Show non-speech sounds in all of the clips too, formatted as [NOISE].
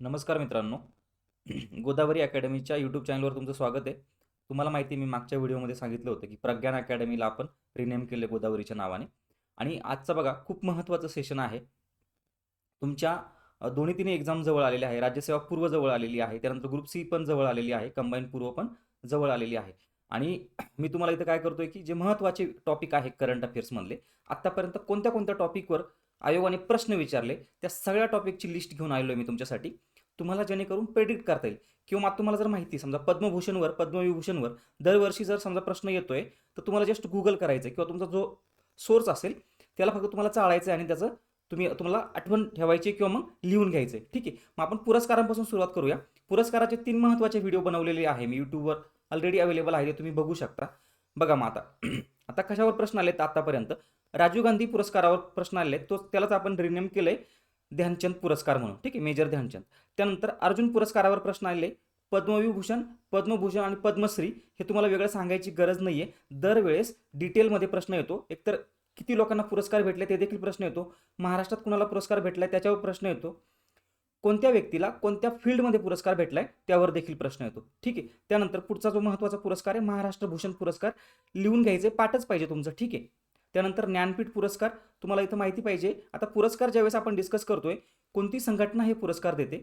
नमस्कार मित्रांनो. [CLEARS THROAT] गोदावरी अकॅडमीच्या यूट्यूब चॅनलवर तुमचं स्वागत आहे. तुम्हाला माहिती मी मागच्या व्हिडिओमध्ये सांगितलं होतं की प्रज्ञान अकॅडमीला आपण रिनेम केले गोदावरीच्या नावाने. आणि आजचं बघा खूप महत्त्वाचं सेशन आहे. तुमच्या दोन्ही तिन्ही एक्झाम जवळ आलेली आहे. राज्यसेवा पूर्व जवळ आलेली आहे. त्यानंतर ग्रुप सी पण जवळ आलेली आहे. कंबाईन पूर्व पण जवळ आलेली आहे. आणि [CLEARS THROAT] मी तुम्हाला इथं काय करतोय की जे महत्त्वाचे टॉपिक आहे करंट अफेअर्समधले आत्तापर्यंत कोणत्या कोणत्या टॉपिकवर आयोगाने प्रश्न विचारले त्या सगळ्या टॉपिकची लिस्ट घेऊन आलेलो आहे मी तुमच्यासाठी. तुम्हाला जेणेकरून प्रेडिक्ट करता येईल. किंवा तुम्हाला जर माहिती समजा पद्मभूषणवर पद्मविभूषणवर दरवर्षी जर समजा प्रश्न येतोय तर तुम्हाला जस्ट गुगल करायचं आहे किंवा तुमचा जो सोर्स असेल त्याला फक्त तुम्हाला चाळायचं आहे आणि त्याचं तुम्ही तुम्हाला आठवण ठेवायची किंवा मग लिहून घ्यायचं आहे ठीक आहे? मग आपण पुरस्कारांपासून सुरुवात करूया. पुरस्काराचे तीन महत्त्वाचे व्हिडिओ बनवलेले आहे. मी यूट्यूबवर ऑलरेडी अवेलेबल आहे ते तुम्ही बघू शकता. बघा मग आता. आता कशावर प्रश्न आलेत आतापर्यंत? राजीव गांधी पुरस्कारावर प्रश्न आले तो त्यालाच आपण रिनेम आहे ध्यानचंद पुरस्कार म्हणून. ठीक आहे मेजर ध्यानचंद. त्यानंतर अर्जुन पुरस्कारावर प्रश्न आलेले. पद्मविभूषण पद्मभूषण आणि पद्मश्री हे तुम्हाला वेगळं सांगायची गरज नाही आहे दरवेळेस डिटेलमध्ये प्रश्न येतो. एकतर किती लोकांना पुरस्कार भेटले ते देखील प्रश्न येतो. महाराष्ट्रात कुणाला पुरस्कार भेटलाय त्याच्यावर प्रश्न येतो. कोणत्या व्यक्तीला कोणत्या फील्डमध्ये पुरस्कार भेटलाय त्यावर देखील प्रश्न येतो. ठीक आहे त्यानंतर पुढचा जो महत्त्वाचा पुरस्कार आहे महाराष्ट्र भूषण पुरस्कार. लिहून घ्यायचे पाठच पाहिजे तुमचं. ठीक आहे. त्यानंतर ज्ञानपीठ पुरस्कार तुम्हाला इथं माहिती पाहिजे. आता पुरस्कार ज्यावेळेस आपण डिस्कस करतोय कोणती संघटना हे पुरस्कार देते?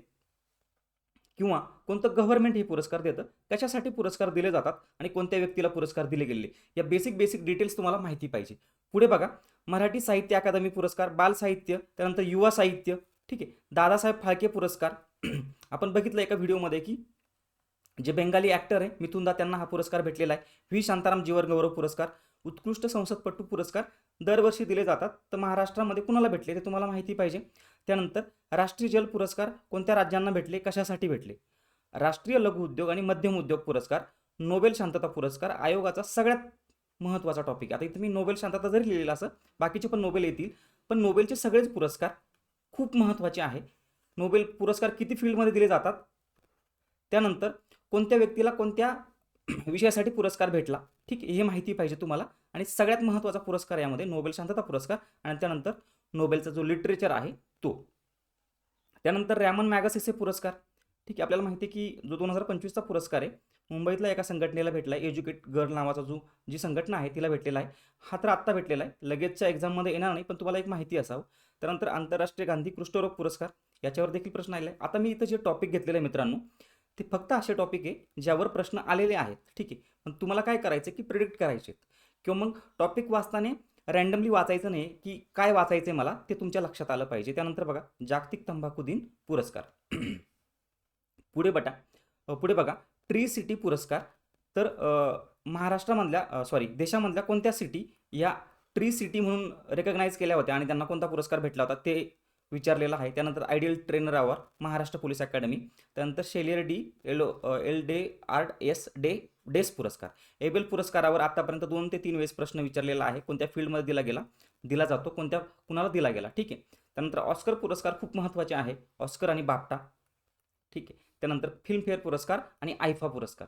किंवा कोणतं गव्हर्नमेंट हे पुरस्कार देतं? कशासाठी पुरस्कार दिले जातात आणि कोणत्या व्यक्तीला पुरस्कार दिले गेले या बेसिक बेसिक डिटेल्स तुम्हाला माहिती पाहिजे. पुढे बघा मराठी साहित्य अकादमी पुरस्कार बाल साहित्य त्यानंतर युवा साहित्य ठीक आहे. दादासाहेब फाळके पुरस्कार. [CLEARS THROAT] आपण बघितलं एका व्हिडिओमध्ये की जे बेंगाली ॲक्टर आहे मिथुनदा त्यांना हा पुरस्कार भेटलेला आहे. व्ही. शांताराम जीवन गौरव पुरस्कार. उत्कृष्ट संसदपटू पुरस्कार दरवर्षी दिले जातात. तर महाराष्ट्रामध्ये कुणाला भेटले ते तुम्हाला माहिती पाहिजे. त्यानंतर राष्ट्रीय जल पुरस्कार कोणत्या राज्यांना भेटले कशासाठी भेटले? राष्ट्रीय लघु उद्योग आणि मध्यम उद्योग पुरस्कार नोबेल शांतता पुरस्कार आयोगाचा सगळ्यात महत्त्वाचा टॉपिक आता इथं मी नोबेल शांतता जरी लिहिलेलं असं बाकीचे पण नोबेल येतील पण नोबेलचे सगळेच पुरस्कार खूप महत्त्वाचे आहे. नोबेल पुरस्कार किती फील्डमध्ये दिले जातात? त्यानंतर कोणत्या व्यक्तीला कोणत्या [CLEARS THROAT] विषयासाठी पुरस्कार भेटला. ठीक आहे हे माहिती पाहिजे तुम्हाला. आणि सगळ्यात महत्त्वाचा पुरस्कार यामध्ये नोबेल शांतता पुरस्कार आणि त्यानंतर नोबेलचा जो लिटरेचर आहे तो. त्यानंतर रॅमन मॅगसेसे पुरस्कार. ठीक आहे आपल्याला माहिती आहे की जो दोन हजार पंचवीसचा पुरस्कार आहे मुंबईतल्या एका संघटनेला भेटला आहे एज्युकेट गर्ल नावाचा जो जी संघटना आहे तिला भेटलेला आहे. हा तर आत्ता भेटलेला आहे. लगेचच्या एक्झाममध्ये येणार नाही पण तुम्हाला एक माहिती असावं. त्यानंतर आंतरराष्ट्रीय गांधी कुष्ठरोग पुरस्कार याच्यावर देखील प्रश्न आलेला आहे. आता मी इथं जे टॉपिक घेतलेलं आहे मित्रांनो ते फक्त असे टॉपिक आहे ज्यावर प्रश्न आलेले आहेत. ठीक आहे. पण तुम्हाला काय करायचं की प्रिडिक्ट करायचे किंवा मग टॉपिक वाचताना रँडमली वाचायचं नाही की काय वाचायचं आहे मला ते तुमच्या लक्षात आलं पाहिजे. त्यानंतर बघा जागतिक तंबाखू दिन पुरस्कार. [CLEARS THROAT] पुढे बटा पुढे बघा. ट्री सिटी पुरस्कार. तर महाराष्ट्रामधल्या सॉरी देशामधल्या कोणत्या सिटी या ट्री सिटी म्हणून रेकग्नाईज केल्या होत्या आणि त्यांना कोणता पुरस्कार भेटला होता ते विचारलेला आहे. त्यानंतर ideal trainer award Maharashtra police academy त्यानंतर शेलियर डी एलो एल डे आर्ट एस डे डेस पुरस्कार. एबेल पुरस्कारावर आतापर्यंत दोन ते तीन वेळेस प्रश्न विचारलेला आहे. कोणत्या फील्डमध्ये दिला गेला? दिला जातो. कोणत्या कुणाला दिला गेला? ठीक आहे. त्यानंतर ऑस्कर पुरस्कार खूप महत्त्वाचे आहे. ऑस्कर आणि बाप्टा. ठीक आहे. त्यानंतर फिल्मफेअर पुरस्कार आणि आयफा पुरस्कार.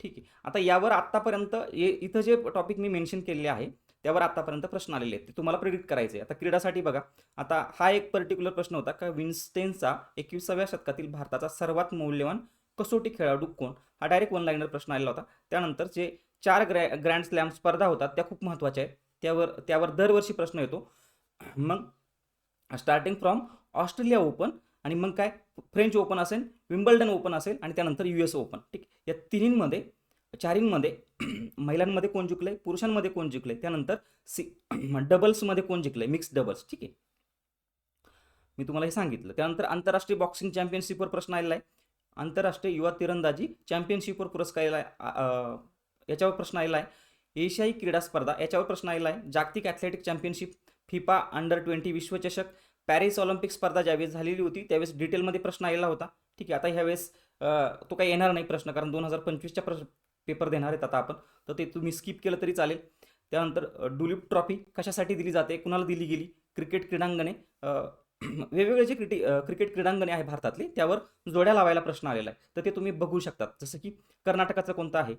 ठीक आहे. आता यावर आत्तापर्यंत ये इथं जे टॉपिक मी मेन्शन केलेले आहे त्यावर आतापर्यंत प्रश्न आलेले आहेत. ते तुम्हाला प्रेडिक्ट करायचे आता क्रीडासाठी बघा. आता हा एक पर्टिक्युलर प्रश्न होता का विन्स्टेनचा एकविसाव्या शतकातील भारताचा सर्वात मौल्यवान कसोटी खेळाडू कोण? हा डायरेक्ट वन लाईनर प्रश्न आलेला होता. त्यानंतर जे चार ग्रॅ ग्रँड स्लॅम स्पर्धा होतात त्या खूप महत्त्वाच्या आहेत. त्यावर त्यावर दरवर्षी प्रश्न येतो. मग स्टार्टिंग फ्रॉम ऑस्ट्रेलिया ओपन आणि मग काय? फ्रेंच ओपन असेल विम्बल्डन ओपन असेल आणि त्यानंतर यू एस ओपन ठीक? या तिन्हींमध्ये चारींमध्ये [CLEARS THROAT] महिलांमध्ये कोण जिंकलंय? पुरुषांमध्ये कोण जिंकलंय? त्यानंतर सी [CLEARS THROAT] डबल्समध्ये कोण जिंकलंय? मिक्स डबल्स ठीक आहे? मी तुम्हाला हे सांगितलं. त्यानंतर आंतरराष्ट्रीय बॉक्सिंग चॅम्पियनशिपवर प्रश्न आलेला आहे. आंतरराष्ट्रीय युवा तिरंदाजी चॅम्पियनशिपवर पुरस्कार आलेला आहे. याच्यावर प्रश्न आलेला आहे. एशियाई क्रीडा स्पर्धा याच्यावर प्रश्न आलेला आहे. जागतिक athletic championship FIFA under twenty विश्वचषक पॅरिस ऑलिम्पिक स्पर्धा ज्यावेळेस झालेली होती त्यावेळेस डिटेलमध्ये प्रश्न आलेला होता. ठीक आहे आता ह्यावेळेस तो काही येणार नाही प्रश्न कारण दोन हजार पंचवीसच्या प्रश्न पेपर देणार आहेत आता आपण. तर ते तुम्ही स्किप केलं तरी चालेल. त्यानंतर अ, डुलिप ट्रॉफी कशासाठी दिली जाते? कुणाला दिली गेली? क्रिकेट क्रीडांगणे [CLEARS THROAT] वेगवेगळे जे क्रिटी क्रिकेट क्रीडांगणे आहे भारतातले त्यावर जोड्या लावायला प्रश्न आलेला आहे. तर ते तुम्ही बघू शकतात. जसं की कर्नाटकाचं कोणतं आहे?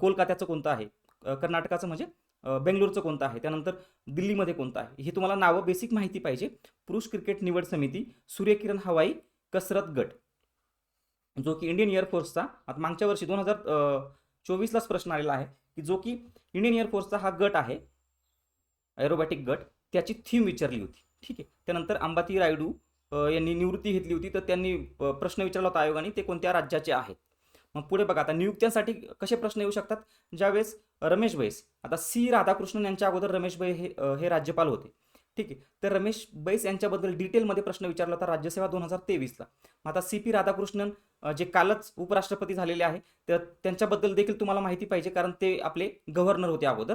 कोलकात्याचं कोणतं आहे? कर्नाटकाचं म्हणजे बेंगलोरचं कोणतं आहे? त्यानंतर दिल्लीमध्ये कोणतं आहे? हे तुम्हाला नावं बेसिक माहिती पाहिजे. पुरुष क्रिकेट निवड समिती सूर्यकिरण हवाई कसरत गट. जो की इंडियन एअरफोर्सचा आता मागच्या वर्षी दोन हजार चोवीसलाच प्रश्न आलेला आहे की जो की इंडियन एअरफोर्सचा हा गट आहे एरोबॅटिक गट त्याची थीम विचारली होती. ठीक आहे. त्यानंतर अंबाती रायडू यांनी निवृत्ती घेतली होती. तर त्यांनी प्रश्न विचारला होता आयोगाने ते कोणत्या राज्याचे आहेत? मग पुढे बघा आता नियुक्त्यांसाठी कसे प्रश्न येऊ शकतात? ज्यावेळेस रमेश बैस आता सी राधाकृष्णन यांच्या अगोदर रमेश बै हे हे राज्यपाल होते. ठीक आहे. तर रमेश बैस यांच्याबद्दल डिटेलमध्ये प्रश्न विचारला होता राज्यसेवा दोन हजार तेवीसला. मग आता सी पी राधाकृष्णन जे कालच उपराष्ट्रपती झालेले आहे तर त्यांच्याबद्दल देखील तुम्हाला माहिती पाहिजे कारण ते आपले गव्हर्नर होते अगोदर.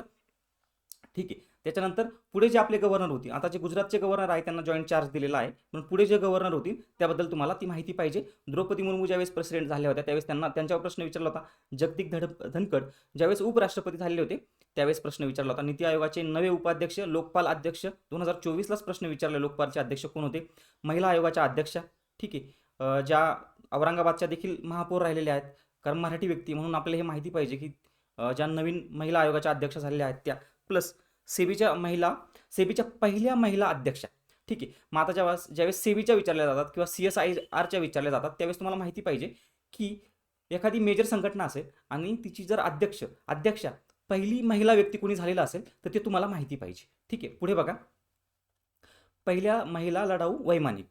ठीक आहे. त्याच्यानंतर पुढे जे आपले गव्हर्नर होती आता जे गुजरातचे गव्हर्नर आहे त्यांना जॉईंट चार्ज दिलेला आहे. पण पुढे जे गव्हर्नर होतील त्याबद्दल तुम्हाला ती माहिती पाहिजे. द्रौपदी मुर्मू ज्यावेळेस प्रेसिडेंट झाल्या होत्या त्यावेळेस त्यांना त्यांच्यावर प्रश्न विचारला होता. जगदीप धड धनखड ज्यावेळेस उपराष्ट्रपती झालेले होते त्यावेळेस प्रश्न विचारला होता. नीती आयोगाचे नवे उपाध्यक्ष लोकपाल अध्यक्ष दोन हजार चोवीसलाच प्रश्न विचारले. लोकपालचे अध्यक्ष कोण होते? महिला आयोगाच्या अध्यक्षा. ठीक आहे. ज्या औरंगाबादच्या देखील महापौर राहिलेल्या आहेत कारण मराठी व्यक्ती म्हणून आपल्याला हे माहिती पाहिजे की ज्या नवीन महिला आयोगाच्या अध्यक्ष झालेल्या आहेत त्या. प्लस सेबीच्या महिला सेबीच्या पहिल्या महिला अध्यक्षा. ठीक आहे. मग आता जेव्हा ज्यावेळेस सेबीच्या विचारल्या जातात किंवा सी एस आय आरच्या विचारल्या जातात त्यावेळेस तुम्हाला माहिती पाहिजे की एखादी मेजर संघटना असेल आणि तिची जर अध्यक्ष अध्यक्षा पहिली महिला व्यक्ती कोणी झालेला असेल तर ते तुम्हाला माहिती पाहिजे. ठीक आहे. पुढे बघा. पहिल्या महिला लढाऊ वैमानिक.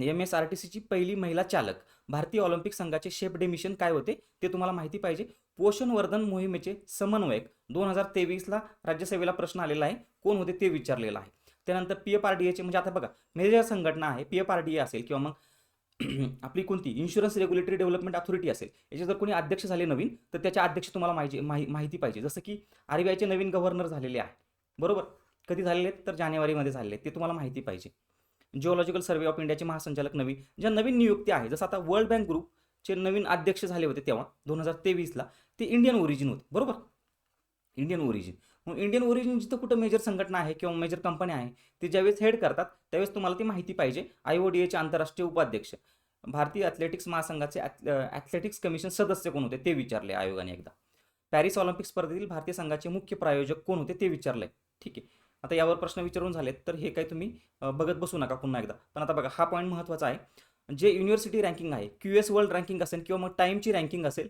एम एस आर टी सीची पहिली महिला चालक. भारतीय ऑलिम्पिक संघाचे शेफ डे मिशन काय होते ते तुम्हाला माहिती पाहिजे. पोषणवर्धन मोहिमेचे समन्वयक दोन हजार तेवीसला राज्यसभेला प्रश्न आलेला आहे. कोण होते ते विचारलेलं आहे. त्यानंतर पी एफ आर डी एचे म्हणजे आता बघा मेजर संघटना आहे P F R D A असेल किंवा मग [CLEARS THROAT] आपली कोणती? इन्शुरन्स रेग्युलेटरी डेव्हलपमेंट अथॉरिटी असेल. याचे जर कोणी अध्यक्ष झाले नवीन तर त्याचे अध्यक्ष तुम्हाला माहिती माहि माहिती पाहिजे. जसं की आर बी आयचे नवीन गव्हर्नर झालेले आहे बरोबर? कधी झालेले आहेत? तर जानेवारीमध्ये झालेले आहेत. ते तुम्हाला माहिती पाहिजे. जिओलॉजिकल सर्वे ऑफ इंडियाचे महासंचालक नवीन ज्या नवीन नियुक्ती आहे. जसं आता वर्ल्ड बँक ग्रुपचे नवीन अध्यक्ष झाले होते तेव्हा दोन हजार तेवीसला. ते इंडियन ओरिजिन होती. बरोबर? इंडियन ओरिजिन मग इंडियन ओरिजिन जिथं कुठं मेजर संघटना आहे किंवा मेजर कंपनी आहे ते ज्यावेळेस हेड करतात त्यावेळेस तुम्हाला ती माहिती पाहिजे. आय ओ डी एचे आंतरराष्ट्रीय उपाध्यक्ष. भारतीय ॲथलेटिक्स महासंघाचे ॲथलेटिक्स कमिशन सदस्य कोण होते ते विचारले आयोगाने एकदा. पॅरिस ऑलिम्पिक स्पर्धेतील भारतीय संघाचे मुख्य प्रायोजक कोण होते ते विचारले ठीक आहे. आता यावर प्रश्न विचारून झालेत तर हे काही तुम्ही बघत बसू नका पुन्हा एकदा. पण आता बघा हा पॉईंट महत्त्वाचा आहे. जे युनिव्हर्सिटी रँकिंग आहे क्यू एस वर्ल्ड रँकिंग असेल किंवा मग टाईमची रँकिंग असेल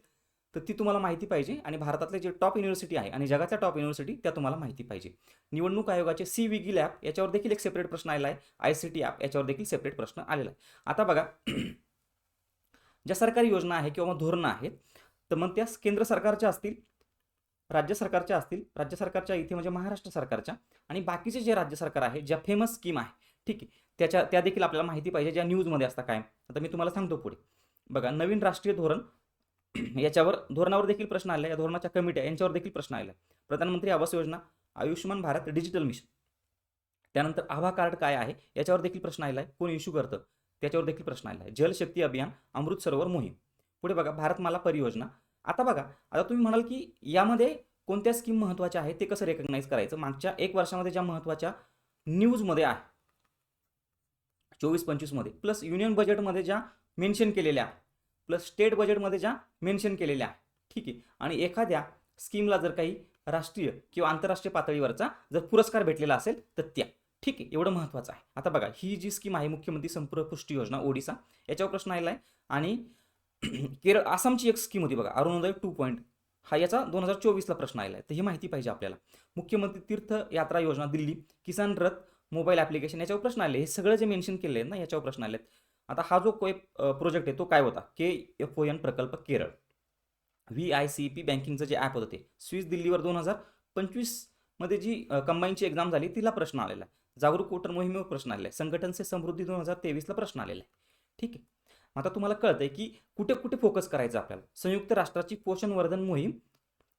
तर ती तुम्हाला माहिती पाहिजे आणि भारतातले जे टॉप युनिव्हर्सिटी आहे आणि जगाच्या टॉप युनिव्हर्सिटी त्या तुम्हाला माहिती पाहिजे. निवडणूक आयोगाचे सी विगिल ॲप याच्यावर देखील एक सेपरेट प्रश्न आलेला आहे. आय सी टी ॲप याच्यावर देखील सेपरेट प्रश्न आलेला आहे. आता बघा [CLEARS THROAT] ज्या सरकारी योजना आहे किंवा मग धोरणं आहेत तर मग त्या केंद्र सरकारच्या असतील राज्य सरकारच्या असतील राज्य सरकारच्या इथे म्हणजे महाराष्ट्र सरकारच्या आणि बाकीचे जे राज्य सरकार आहे ज्या फेमस स्कीम आहे ठीक आहे त्याच्या त्या देखील आपल्याला माहिती पाहिजे ज्या न्यूजमध्ये असतात काय आता मी तुम्हाला सांगतो पुढे. बघा नवीन राष्ट्रीय धोरण याच्यावर धोरणावर देखील प्रश्न आले या धोरणाच्या कमिट्या यांच्यावर देखील प्रश्न आले. प्रधानमंत्री आवास योजना आयुष्यमान भारत डिजिटल मिशन. त्यानंतर आभा कार्ड काय आहे? याच्यावर देखील प्रश्न आला आहे. कोण इश्यू करतं? त्याच्यावर देखील प्रश्न आला आहे. जलशक्ती अभियान अमृत सरोवर मोहीम. पुढे बघा भारतमाला परियोजना. आता बघा आता तुम्ही म्हणाल की यामध्ये कोणत्या स्कीम महत्त्वाच्या आहेत ते कसं रेकग्नाईज करायचं? मागच्या एक वर्षामध्ये ज्या महत्त्वाच्या न्यूजमध्ये आहे चोवीस पंचवीसमध्ये प्लस युनियन बजेटमध्ये ज्या मेन्शन केलेल्या प्लस स्टेट बजेटमध्ये ज्या मेन्शन केलेल्या आहे ठीक आहे. आणि एखाद्या स्कीमला जर काही राष्ट्रीय किंवा आंतरराष्ट्रीय पातळीवरचा जर पुरस्कार भेटलेला असेल तर त्या. ठीक आहे. एवढं महत्त्वाचं आहे. आता बघा ही जी स्कीम आहे मुख्यमंत्री संपूर्ण पुष्टी योजना ओडिसा याच्यावर प्रश्न आलेला आहे. आणि [CLEARS THROAT] केरळ आसामची एक स्कीम होती बघा अरुणोदय टू पॉईंट हा याचा दोन हजार चोवीसला प्रश्न आलेला आहे. तर ही माहिती पाहिजे आपल्याला. मुख्यमंत्री तीर्थ यात्रा योजना दिल्ली किसान रथ मोबाईल ॲप्लिकेशन याच्यावर प्रश्न आले हे सगळं जे मेन्शन केले आहेत ना याच्यावर प्रश्न आले आहेत. आता हा जो कोय प्रोजेक्ट आहे तो काय होता? के एफ ओ एन प्रकल्प Kerala. V I C P बँकिंगचं जे ॲप होतं ते. स्विस दिल्लीवर दोन हजार पंचवीसमध्ये जी कंबाईनची एक्झाम झाली तिला प्रश्न आलेला आहे. जागरूक वोटर मोहिमेवर प्रश्न आलेला आहे. संघटन से समृद्धी दोन हजार तेवीसला प्रश्न आलेला आहे. ठीक आहे. आता तुम्हाला कळतंय की कुठे कुठे फोकस करायचं आपल्याला? संयुक्त राष्ट्राची पोषण वर्धन मोहीम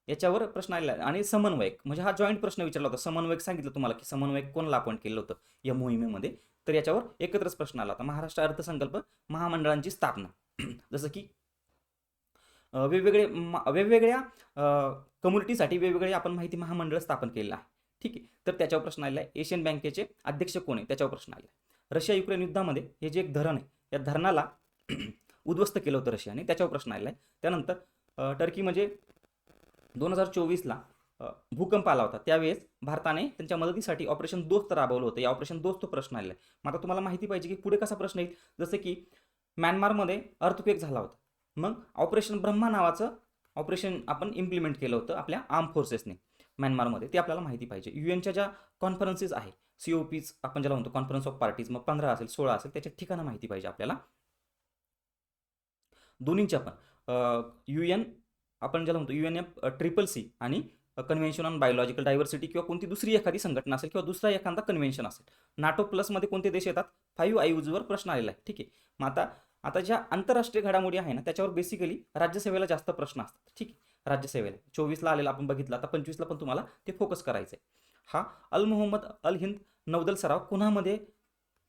याच्यावर प्रश्न आलेला आहे. आणि समन्वयक म्हणजे हा जॉईंट प्रश्न विचारला होता. समन्वयक सांगितलं तुम्हाला की समन्वयक कोणाला अपॉइंट केलं होतं या मोहिमेमध्ये? तर याच्यावर एकत्रच प्रश्न आला होता. महाराष्ट्र अर्थसंकल्प महामंडळांची स्थापना. [CLEARS THROAT] जसं की वेगवेगळे वेगवेगळ्या कम्युनिटीसाठी वेगवेगळे आपण माहिती महामंडळ स्थापन केलेलं आहे. ठीक आहे? तर त्याच्यावर प्रश्न आलेला आहे. एशियन बँकेचे अध्यक्ष कोण आहे? त्याच्यावर प्रश्न आलेला आहे. रशिया युक्रेन युद्धामध्ये हे जे एक धरण आहे या धरणाला [CLEARS THROAT] उद्ध्वस्त केलं होतं रशियाने. त्याच्यावर प्रश्न आलेला आहे. त्यानंतर टर्की म्हणजे दोन हजार चोवीसला भूकंप आला होता. त्यावेळेस भारताने त्यांच्या मदतीसाठी ऑपरेशन दोस्त राबवलं होतं. या ऑपरेशन दोस्त प्रश्न आलेला आहे मग आता तुम्हाला माहिती पाहिजे की पुढे कसा प्रश्न येईल? जसं की म्यानमारमध्ये अर्थक्वेक झाला होता. मग ऑपरेशन ब्रह्मा नावाचं ऑपरेशन आपण इम्प्लिमेंट केलं होतं आपल्या आर्म फोर्सेसने म्यानमारमध्ये. ते आपल्याला माहिती पाहिजे. यू एनच्या ज्या कॉन्फरन्सेस आहे सी ओ पीज आपण ज्याला म्हणतो कॉन्फरन्स ऑफ पार्टीज मग पंधरा असेल सोळा असेल त्याच्या ठिकाणं माहिती पाहिजे आपल्याला. दोन्हींच्या पण यू एन आपण ज्याला म्हणतो U N F triple C आणि कन्व्हेन्शन ऑन बायोलॉजिकल डायव्हर्सिटी किंवा कोणती दुसरी एखादी संघटना असेल किंवा दुसरा एखादा कन्व्हेन्शन असेल. नाटो प्लसमध्ये कोणते देश येतात? फाईव्ह आययूजवर प्रश्न आलेला आहे. ठीक आहे. मग आता आता ज्या आंतरराष्ट्रीय घडामोडी आहे ना त्याच्यावर बेसिकली राज्यसेवेला जास्त प्रश्न असतात. ठीक आहे. राज्यसेवेला. चोवीसला आलेला आपण बघितला आता पंचवीसला पण तुम्हाला ते फोकस करायचं आहे हा अल मोहम्मद अल हिंद नौदल सराव कुणामध्ये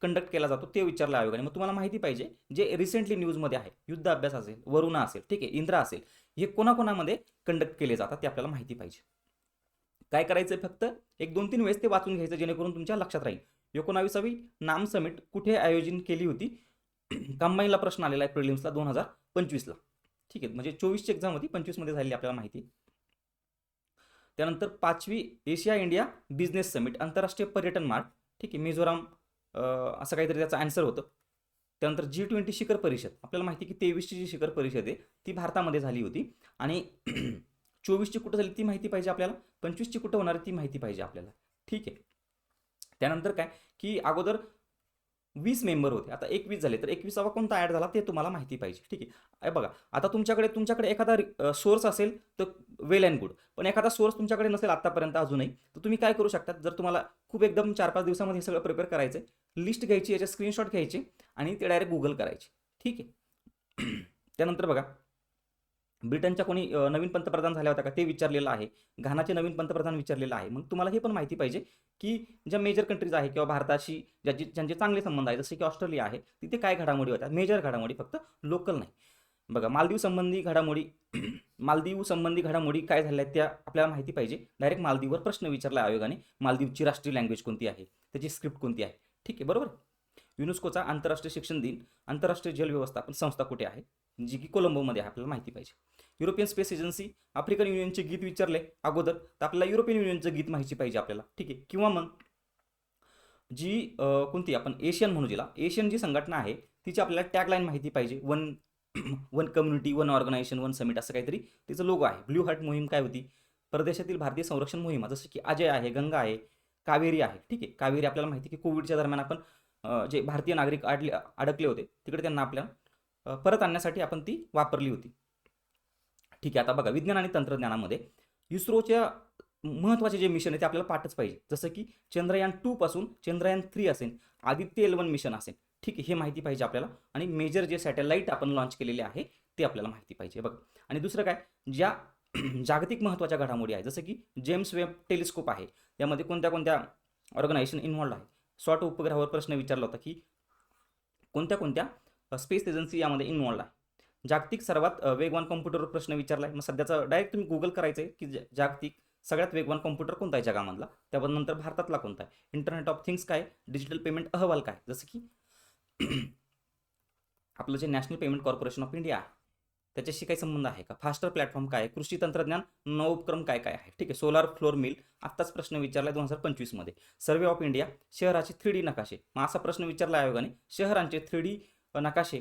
कंडक्ट केला जातो ते विचारलं आयोगाने. मग तुम्हाला माहिती पाहिजे जे रिसेंटली न्यूजमध्ये आहे युद्ध अभ्यास असेल वरुणा असेल ठीक आहे इंद्रा असेल हे कोणाकोणामध्ये कंडक्ट केले जातात ते आपल्याला माहिती पाहिजे. काय करायचं फक्त एक दोन तीन वेळेस ते वाचून घ्यायचं जेणेकरून तुमच्या लक्षात राहील. एकोणावीसावी नाम समिट कुठे आयोजन केली होती? [CLEARS THROAT] कंबाईनला प्रश्न आलेला आहे प्रिलिम्सला दोन हजार पंचवीसला. ठीक आहे म्हणजे चोवीसची एक्झाम होती पंचवीसमध्ये झालेली आपल्याला माहिती. त्यानंतर पाचवी एशिया इंडिया बिझनेस समिट आंतरराष्ट्रीय पर्यटन मार्ट ठीक आहे मिझोराम असं काहीतरी त्याचं आन्सर होतं. त्यानंतर जी ट्वेंटी शिखर परिषद. आपल्याला माहिती आहे की तेवीसची जी शिखर परिषद आहे ती भारतामध्ये झाली होती. आणि [CLEARS THROAT] चोवीसची कुठं झाली ती माहिती पाहिजे आपल्याला? पंचवीसची कुठं होणार ती माहिती पाहिजे आपल्याला. ठीक आहे. त्यानंतर काय? की अगोदर वीस मेंबर होते. आता एकवीस झाले तर एकविसावा कोणता ॲड झाला ते तुम्हाला माहिती पाहिजे. ठीक आहे? बघा आता तुमच्याकडे तुमच्याकडे एखादा सोर्स असेल तर वेल अँड गुड पण एखादा सोर्स तुमच्याकडे नसेल आत्तापर्यंत अजूनही तर तुम्ही काय करू शकता जर तुम्हाला खूप एकदम चार पाच दिवसामध्ये हे सगळं प्रिपेअर करायचं आहे लिस्ट घ्यायची याचे स्क्रीनशॉट घ्यायचे आणि ते डायरेक्ट गुगल करायचे. ठीक आहे? [CLEARS THROAT] त्यानंतर बघा ब्रिटनच्या कोणी नवीन पंतप्रधान झाल्या होत्या का ते विचारलेलं आहे. घानाचे नवीन पंतप्रधान विचारलेलं आहे. मग तुम्हाला हे पण माहिती पाहिजे की ज्या मेजर कंट्रीज आहे किंवा भारताशी ज्याचे ज्यांचे चांगले संबंध आहे जसे की ऑस्ट्रेलिया आहे तिथे काय घडामोडी होत्या? मेजर घडामोडी फक्त लोकल नाही. बघा मालदीव संबंधी घडामोडी [CLEARS THROAT] मालदीव संबंधी घडामोडी काय झाल्या आहेत त्या आपल्याला माहिती पाहिजे. डायरेक्ट मालदीववर प्रश्न विचारला आयोगाने मालदीवची राष्ट्रीय लँग्वेज कोणती आहे? त्याची स्क्रिप्ट कोणती आहे? ठीक आहे बरोबर? युनेस्कोचा आंतरराष्ट्रीय शिक्षण दिन आंतरराष्ट्रीय जल व्यवस्थापन संस्था कुठे आहे? जी की कोलंबोमध्ये आहे आपल्याला माहिती पाहिजे. युरोपियन स्पेस एजन्सी आफ्रिकन युनियनचे गीत विचारले अगोदर. तर आपल्याला युरोपियन युनियनचं गीत माहिती पाहिजे आपल्याला. ठीक आहे. किंवा मग जी कोणती आपण एशियन म्हणू जिला. एशियन जी संघटना आहे तिची आपल्याला टॅगलाईन माहिती पाहिजे. One one community one organisation one summit असं काहीतरी तिचं लोगो आहे. ब्ल्यू हार्ट मोहीम काय होती? परदेशातील भारतीय संरक्षण मोहिमा जसं की अजय आहे गंगा आहे कावेरी आहे. ठीक आहे. कावेरी आपल्याला माहिती की कोविडच्या दरम्यान आपण जे भारतीय नागरिक अडले अडकले होते तिकडे त्यांना आपल्या परत आणण्यासाठी आपण ती वापरली होती. ठीक आहे आता बघा विज्ञान आणि तंत्रज्ञानामध्ये इस्रोच्या महत्त्वाचे जे मिशन आहे ते आपल्याला पाठच पाहिजे. जसं की चंद्रयान टू पासून चंद्रयान थ्री असेल आदित्य एलवन मिशन असेल. ठीक आहे हे माहिती पाहिजे आपल्याला. आणि मेजर जे सॅटेलाईट आपण लॉन्च केलेले आहे ते आपल्याला माहिती पाहिजे. बघा आणि दुसरं काय? ज्या [CLEARS THROAT] जागतिक महत्त्वाच्या घडामोडी आहे जसं की जेम्स वेब टेलिस्कोप आहे यामध्ये कोणत्या कोणत्या ऑर्गनायझेशन इन्व्हॉल्ड आहे? स्वॉट उपग्रहावर प्रश्न विचारला होता की कोणत्या कोणत्या स्पेस एजन्सी यामध्ये इन्व्हॉल्ड आहे? जागतिक सर्वात वेगवान कॉम्प्युटरवर प्रश्न विचारला आहे मग सध्याचं डायरेक्ट तुम्ही गुगल करायचं आहे की जागतिक सगळ्यात वेगवान कॉम्प्युटर कोणता आहे जगामधला त्यानंतर भारतातला कोणता आहे? इंटरनेट ऑफ थिंग्स काय? डिजिटल पेमेंट अहवाल काय? जसं की [CLEARS THROAT] आपलं जे national payment corporation of India आहे त्याच्याशी काही संबंध आहे का? फास्टर प्लॅटफॉर्म काय? कृषी तंत्रज्ञान नवोपक्रम काय काय आहे? ठीक आहे. सोलार फ्लोर मिल आत्ताच प्रश्न विचारला आहे दोन हजार पंचवीसमध्ये सर्वे ऑफ इंडिया शहराचे थ्री डी नकाशे. मग असा प्रश्न विचारला आयोगाने शहरांचे थ्री डी नकाशे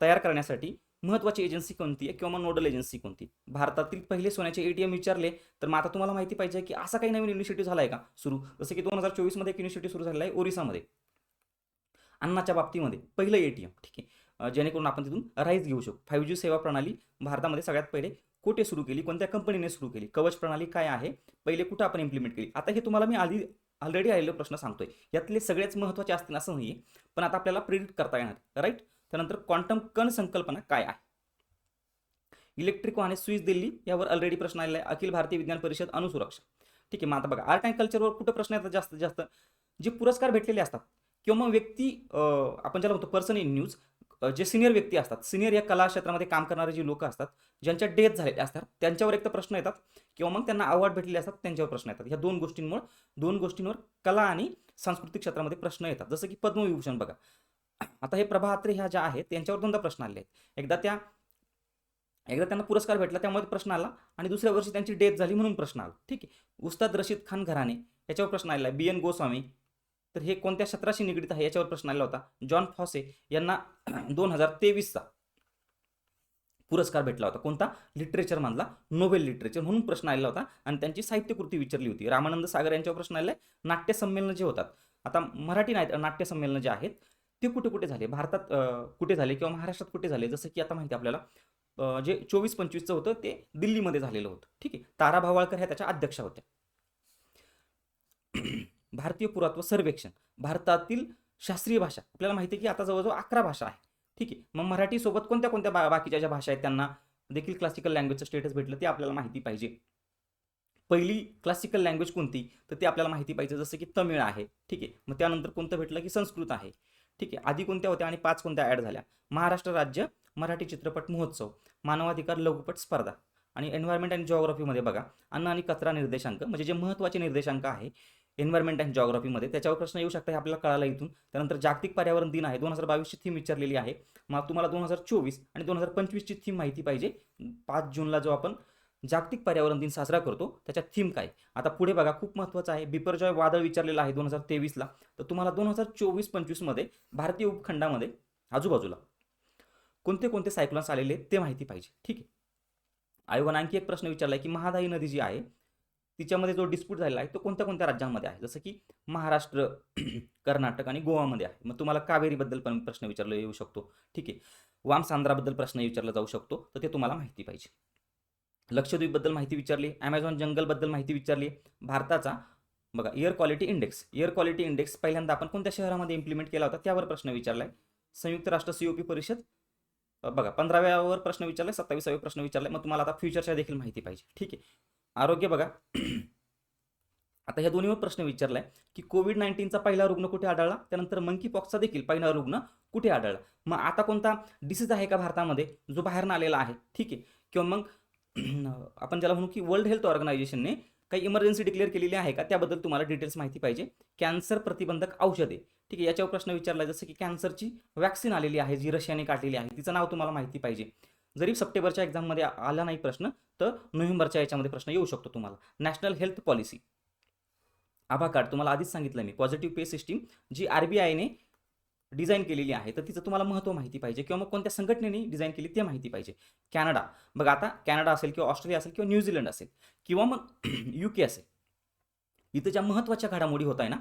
तयार करण्यासाठी महत्त्वाची एजन्सी कोणती आहे किंवा मग नोडल एजन्सी कोणती भारतातील पहिले सोन्याचे ए टी एम विचारले तर मग आता तुम्हाला माहिती पाहिजे की असा काही नवीन इनिशिएटिव्ह झाला आहे का सुरू? जसं की दोन हजार चोवीसमध्ये एक इनिशिएटिव्ह सुरू झालेला आहे ओरिसामध्ये. अन्नाच्या बाबतीमध्ये पहिलं ए टी एम ठीक आहे. जेणेकरून आपण तिथून राईज घेऊ शकतो फाईव्ह जी सेवा प्रणाली भारतामध्ये सगळ्यात पहिले कुठे सुरू केली? कोणत्या कंपनीने सुरू केली? कवच प्रणाली काय आहे? पहिले कुठं आपण इम्प्लिमेंट केली? आता हे तुम्हाला मी आधी ऑलरेडी आलेले प्रश्न सांगतोय. यातले सगळेच महत्त्वाचे असतील असं नाही पण आता आपल्याला प्रेरित करता येणार राईट त्यानंतर क्वांटम कण संकल्पना काय आहे? इलेक्ट्रिक वाहने स्विच दिल्ली यावर ऑलरेडी प्रश्न आलेला आहे. अखिल भारतीय विज्ञान परिषद अनुसुरक्षा. ठीक आहे मग आता बघा आर्ट अँड कल्चरवर कुठं प्रश्न येतात जास्तीत जास्त? जे पुरस्कार भेटलेले असतात किंवा मग व्यक्ती आपण ज्याला म्हणतो पर्सन इन न्यूज जे सिनियर व्यक्ती असतात सिनियर या कला क्षेत्रामध्ये काम करणारे जे लोक असतात ज्यांच्या डेथ झालेल्या असतात त्यांच्यावर एक तर प्रश्न येतात किंवा मग त्यांना अवॉर्ड भेटलेले असतात त्यांच्यावर प्रश्न येतात. ह्या दोन गोष्टींमुळे दोन गोष्टींवर कला आणि सांस्कृतिक क्षेत्रामध्ये प्रश्न येतात. जसं की पद्मविभूषण बघा. आता हे प्रभात्रे ह्या ज्या आहेत त्यांच्यावर दोनदा प्रश्न आले एकदा त्या एकदा त्यांना पुरस्कार भेटला त्यामुळे प्रश्न आला आणि दुसऱ्या वर्षी त्यांची डेथ झाली म्हणून प्रश्न आला. ठीक आहे? उस्ताद रशीद खान घराणे याच्यावर प्रश्न आलेला आहे. B N Goswami. तर हे कोणत्या क्षेत्राशी निगडीत आहे याच्यावर प्रश्न आलेला होता. जॉन फॉसे यांना [CLEARS THROAT] दोन हजार तेवीसचा पुरस्कार भेटला होता. कोणता? लिटरेचर मानला नोबेल लिटरेचर म्हणून प्रश्न आलेला होता आणि त्यांची साहित्यकृती विचारली होती. रामानंद सागर यांच्यावर प्रश्न आलेला आहे. नाट्य संमेलन जे होतात. आता मराठी नाट्य नाट्य संमेलन जे आहेत ते कुठे कुठे झाले? भारतात कुठे झाले किंवा महाराष्ट्रात कुठे झाले? जसं की आता माहिती आहे आपल्याला जे चोवीस पंचवीसचं होतं ते दिल्लीमध्ये झालेलं होतं. ठीक आहे? तारा भावाळकर ह्या त्याच्या अध्यक्षा होत्या. [CLEARS THROAT] भारतीय पुरात्व सर्वेक्षण. भारतातील शास्त्रीय भाषा. आपल्याला माहिती आहे की आता जवळजवळ अकरा भाषा आहे. ठीक आहे? मग मराठीसोबत कोणत्या कोणत्या बा बाकीच्या ज्या भाषा आहेत त्यांना देखील क्लासिकल लँग्वेजचं स्टेटस भेटलं ते आपल्याला माहिती पाहिजे. पहिली क्लासिकल लँग्वेज कोणती? तर ते आपल्याला माहिती पाहिजे जसं की तमिळ आहे. ठीक आहे? मग त्यानंतर कोणतं भेटलं की संस्कृत आहे. ठीक आहे. आधी कोणत्या होत्या आणि पाच कोणत्या ॲड झाल्या? महाराष्ट्र राज्य मराठी चित्रपट महोत्सव मानवाधिकार लघुपट स्पर्धा आणि एन्व्हायरमेंट अँड जॉग्राफीमध्ये बघा. अन्न आणि कचरा निर्देशांक म्हणजे जे महत्त्वाचे निर्देशांक आहे एन्व्हायरमेंट अँड जॉग्राफीमध्ये त्याच्यावर प्रश्न येऊ शकता हे आपल्याला कळाला इथून. त्यानंतर जागतिक पर्यावरण दिन आहे. दोन हजार बावीसची थीम विचारलेली आहे. मग तुम्हाला दोन हजार चोवीस आणि दोन हजार पंचवीसची थीम माहिती पाहिजे. पाच जूनला जो आपण जागतिक पर्यावरण दिन साजरा करतो. त्याच्या थीम काय? आता पुढे बघा खूप महत्त्वाचं आहे. बिपरजॉय वादळ विचारलेलं आहे दोन हजार तेवीसला. तर तुम्हाला दोन हजार चोवीस पंचवीसमध्ये भारतीय उपखंडामध्ये आजूबाजूला कोणते कोणते सायक्लॉन्स आलेले ते माहिती पाहिजे. ठीक आहे. आयोगाने आणखी एक प्रश्न विचारला आहे की महादाई नदी जी आहे तिच्यामध्ये जो डिस्प्यूट झालेला आहे तो कोणत्या कोणत्या राज्यांमध्ये आहे? जसं की महाराष्ट्र [CLEARS THROAT] कर्नाटक आणि गोवामध्ये आहे. मग तुम्हाला कावेरीबद्दल पण प्रश्न विचारला येऊ शकतो. ठीक आहे. वामसांद्राबद्दल प्रश्न विचारला जाऊ शकतो. तर ते तुम्हाला माहिती पाहिजे. लक्षद्वीपबद्दल माहिती विचारली ॲमेझॉन जंगलबद्दल माहिती विचारली. भारताचा बघा air quality index air quality index पहिल्यांदा आपण कोणत्या शहरामध्ये इम्प्लिमेंट केला होता त्यावर प्रश्न विचारला आहे संयुक्त राष्ट्र सीओपी परिषद बघा पंधराव्यावर प्रश्न विचारलाय सत्तावीसावे प्रश्न विचारला मग तुम्हाला आता फ्युचरच्या देखील माहिती पाहिजे. ठीक आहे. आरोग्य बघा. [CLEARS THROAT] आता ह्या दोन्हीवर प्रश्न विचारलाय की कोविड नाईन्टीनचा पहिला रुग्ण कुठे आढळला? त्यानंतर मंकी पॉक्सचा देखील पहिला रुग्ण कुठे आढळला? मग आता कोणता डिसीज आहे का भारतामध्ये? जो बाहेरनं आलेला आहे. ठीक आहे. किंवा मग आपण ज्याला म्हणू की वर्ल्ड हेल्थ ऑर्गनायझेशनने काही इमर्जन्सी डिक्लेअर केलेली आहे का? त्याबद्दल तुम्हाला डिटेल्स माहिती पाहिजे. कॅन्सर प्रतिबंधक औषधे. ठीक आहे याच्यावर प्रश्न विचारला जसं की कॅन्सरची वॅक्सिन आलेली आहे जी रशियाने काढलेली आहे तिचं नाव तुम्हाला माहिती पाहिजे. जरी सप्टेंबरच्या एक्झाममध्ये आला नाही प्रश्न तर नोव्हेंबरच्या याच्यामध्ये प्रश्न येऊ शकतो तुम्हाला. नॅशनल हेल्थ पॉलिसी आभा कार्ड तुम्हाला आधीच सांगितलं मी. पॉझिटिव्ह पे सिस्टीम जी आर बी आयने डिझाईन केलेली आहे तर तिचं तुम्हाला महत्त्व माहिती पाहिजे किंवा मग कोणत्या संघटनेने डिझाईन केली ते माहिती पाहिजे. कॅनडा बघा आता कॅनडा असेल किंवा ऑस्ट्रेलिया असेल किंवा न्यूझीलंड असेल किंवा मग [CLEARS THROAT] यू के असेल. इथं ज्या महत्त्वाच्या घडामोडी होत आहे ना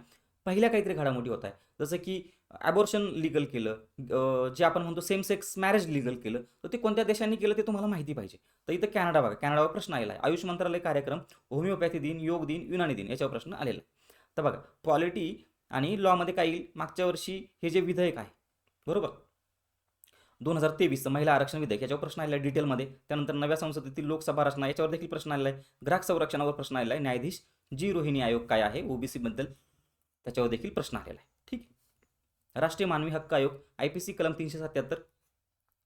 पहिल्या काहीतरी घडामोडी होत आहे. जसं की ॲबॉर्शन लिगल केलं जे आपण म्हणतो सेम सेक्स मॅरेज लिगल केलं तर ते कोणत्या देशांनी केलं ते तुम्हाला माहिती पाहिजे. तर इथं कॅनडा बघा कॅनडावर प्रश्न आलेला आहे. आयुष मंत्रालय कार्यक्रम होमिओपॅथी दिन योग दिन युनानी दिन याच्यावर प्रश्न आलेला आहे. तर बघा पॉलिटी आणि लॉमध्ये काय येईल? मागच्या वर्षी हे जे विधेयक आहे बरोबर? दोन हजार तेवीसचं महिला आरक्षण विधेयक याच्यावर प्रश्न आलेला आहे डिटेलमध्ये त्यानंतर नव्या संसदेतील लोकसभा रचना याच्यावर देखील प्रश्न आलेला आहे. ग्राहक संरक्षणावर प्रश्न आलेला आहे. न्यायाधीश जी रोहिणी आयोग काय आहे ओबीसीबद्दल त्याच्यावर देखील प्रश्न आलेला आहे. ठीक आहे? राष्ट्रीय मानवी हक्क आयोग आय पी सी कलम तीनशे सत्याहत्तर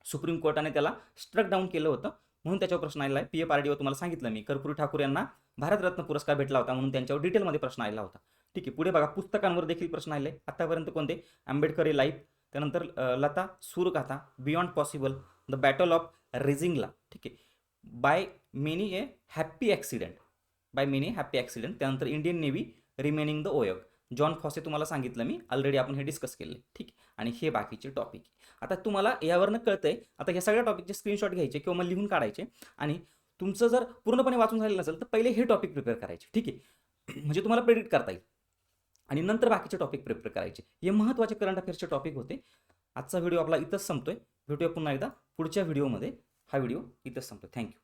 सुप्रीम कोर्टाने त्याला स्ट्रक डाऊन केलं होतं. म्हणून त्याच्यावर प्रश्न आलेला आहे. पी एफ आर डीवर तुम्हाला सांगितलं मी. कर्पूरी ठाकूर यांना भारतरत्न पुरस्कार भेटला होता. म्हणून त्यांच्यावर डिटेलमध्ये प्रश्न आलेला होता. ठीक आहे. पुढे बघा पुस्तकांवर देखील प्रश्न आले. आतापर्यंत कोणते? आंबेडकर ए लाईफ त्यानंतर Lata Surgatha beyond possible the battle of Rezang La ठीक आहे. By many a happy accident by many happy accident त्यानंतर इंडियन नेव्ही रिमेनिंग द ओयक जॉन फॉसे तुम्हाला सांगितलं मी. ऑलरेडी आपण हे डिस्कस केले. ठीक आणि हे बाकीचे टॉपिक आता तुम्हाला यावरनं कळतंय आता ह्या सगळ्या टॉपिकचे स्क्रीनशॉट घ्यायचे किंवा मग लिहून काढायचे. आणि तुमचं जर पूर्णपणे वाचून झालेलं असेल तर पहिले हे टॉपिक प्रिपेअर करायचे. ठीक आहे. [CLEARS THROAT] म्हणजे तुम्हाला प्रेडिक्ट करता येईल. आणि नंतर बाकीचे टॉपिक प्रिपेअर करायचे. हे महत्त्वाचे करंट अफेअर्सचे टॉपिक होते. आजचा व्हिडिओ आपला इथंच संपतोय. भेटूया पुन्हा एकदा. पुढच्या व्हिडिओमध्ये हा व्हिडिओ इथंच संपतो थँक्यू